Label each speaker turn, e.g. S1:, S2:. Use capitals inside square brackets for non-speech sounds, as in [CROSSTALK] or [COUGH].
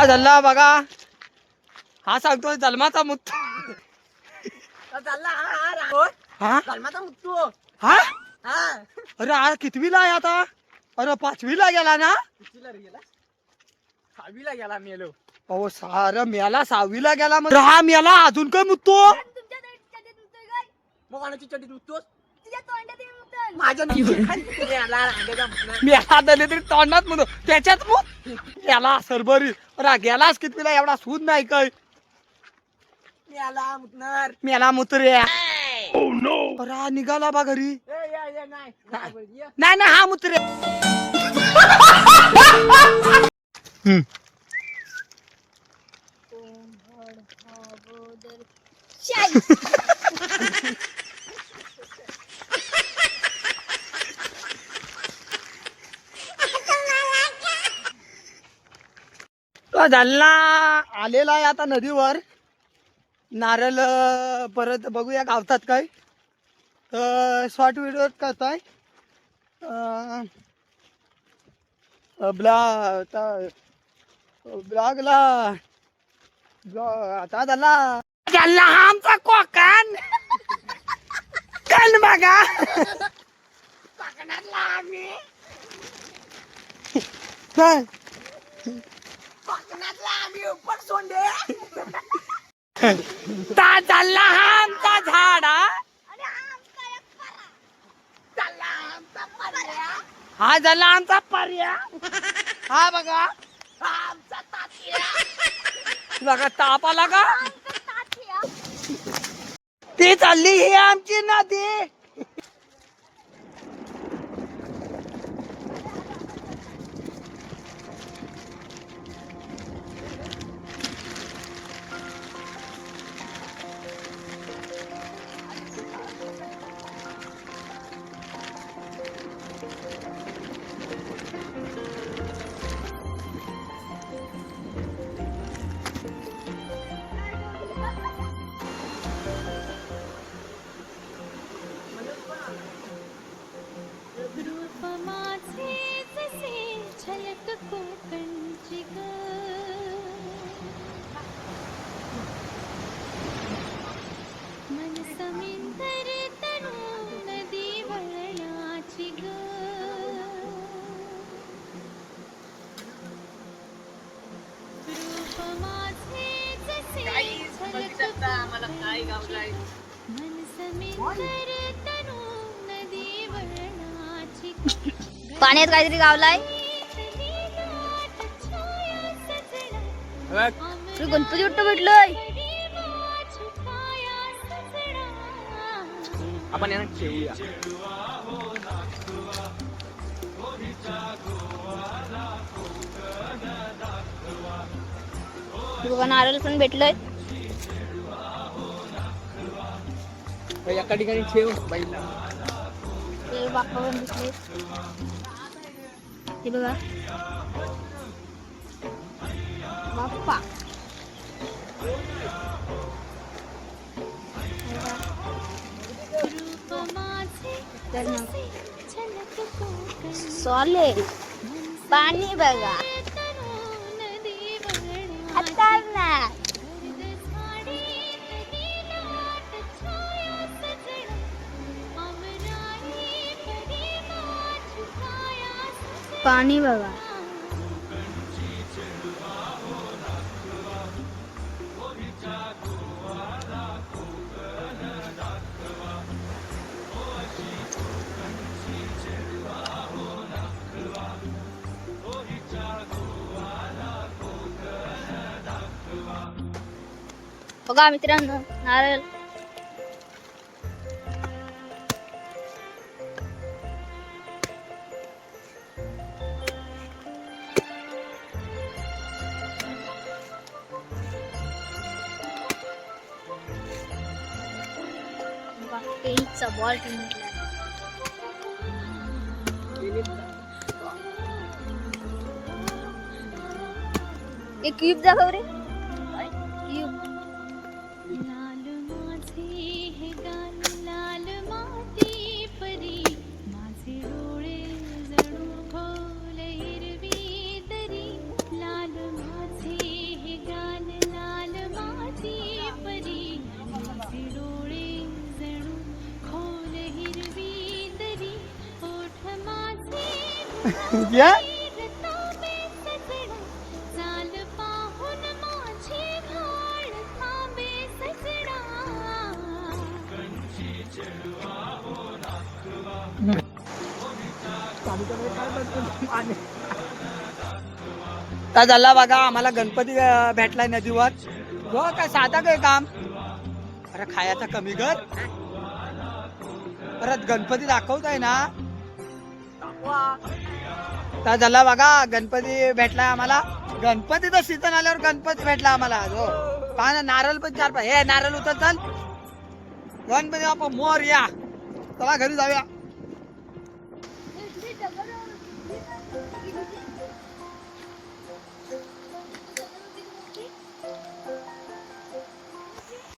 S1: हा झाला बघा. हा सांगतोय जन्माचा मुत्तू.
S2: हा हा
S1: हा? हा?
S2: हा.
S1: अरे हा कितवीला आहे आता? अरे पाचवीला गेला ना?
S2: सहावीला गेला मेलो.
S1: अहो सार मेला सहावीला गेला मग. हा मेला अजून काय
S2: मग कोणाची मुत्तोस? माझ्या मेला
S1: दिले तरी तोंडात म्हणतो त्याच्यात मग गेला सरबरी. अरे गेलास कितवीला एवढा सूद नाही काय?
S2: मेला मुतणार.
S1: मेला मुतरे अरे हा निघाला बा घरी.
S2: ए या या नाही. ये.
S1: नाही नाही हा मुतरे [LAUGHS] हम्म. तो झाला. आलेला आहे आता नदीवर. नारळ परत बघूया गावतात काय. तर शॉर्ट व्हिडिओ करताय. ब्ला आता ब्लॉगला ब्लॉग आता झाला. झाला हा आमचा कोकण. कण बघा. कोकणातला आम्ही काय
S2: कोकणातला आम्ही उपर सोंडे.
S1: ता झाला हा आमचा झाडा हा. झाला आमचा पर्या हा बघा. बघा ताप आला का? ती चालली ही आमची नदी.
S3: रूप माझे जसे झलक कोकणची ग मन समिंदर तनु नदी वळणाची ग. रूप माझे जसे झलक
S2: आम्हाला काय गावलाय
S3: मन समिंदर तनु नदी वळणाची
S4: पाण्यात काहीतरी गावलाय. गणपती वाटतं भेटलोय
S2: आपण यांना ठेवूया
S4: बघा नारळ पण भेटलोय.
S2: एका ठिकाणी ठेव बाईला.
S4: ते बाप्पा पण भेटले हे बघा बाप्पा तर मग सॉलिड पाणी बघा खतरनाक पाणी बघा. बघा मित्रांनो नारळ टेनिसचा बॉल टेनिसला एक क्यूब दाखव रे. [LAUGHS]
S1: या. काय झाला बघा आम्हाला गणपती भेटलाय नदीवर. हो काय साधा काय काम. अरे खायचा कमी कर परत गणपती दाखवताय ना. तर झाला बघा गणपती भेटलाय आम्हाला. गणपतीचा सीझन आल्यावर गणपती भेटला आम्हाला. हो. पहा ना नारळ पण चार पाहिजे हे नारळ उतर चल. गणपती बाप्पा मोर या. चला घरी जाऊया.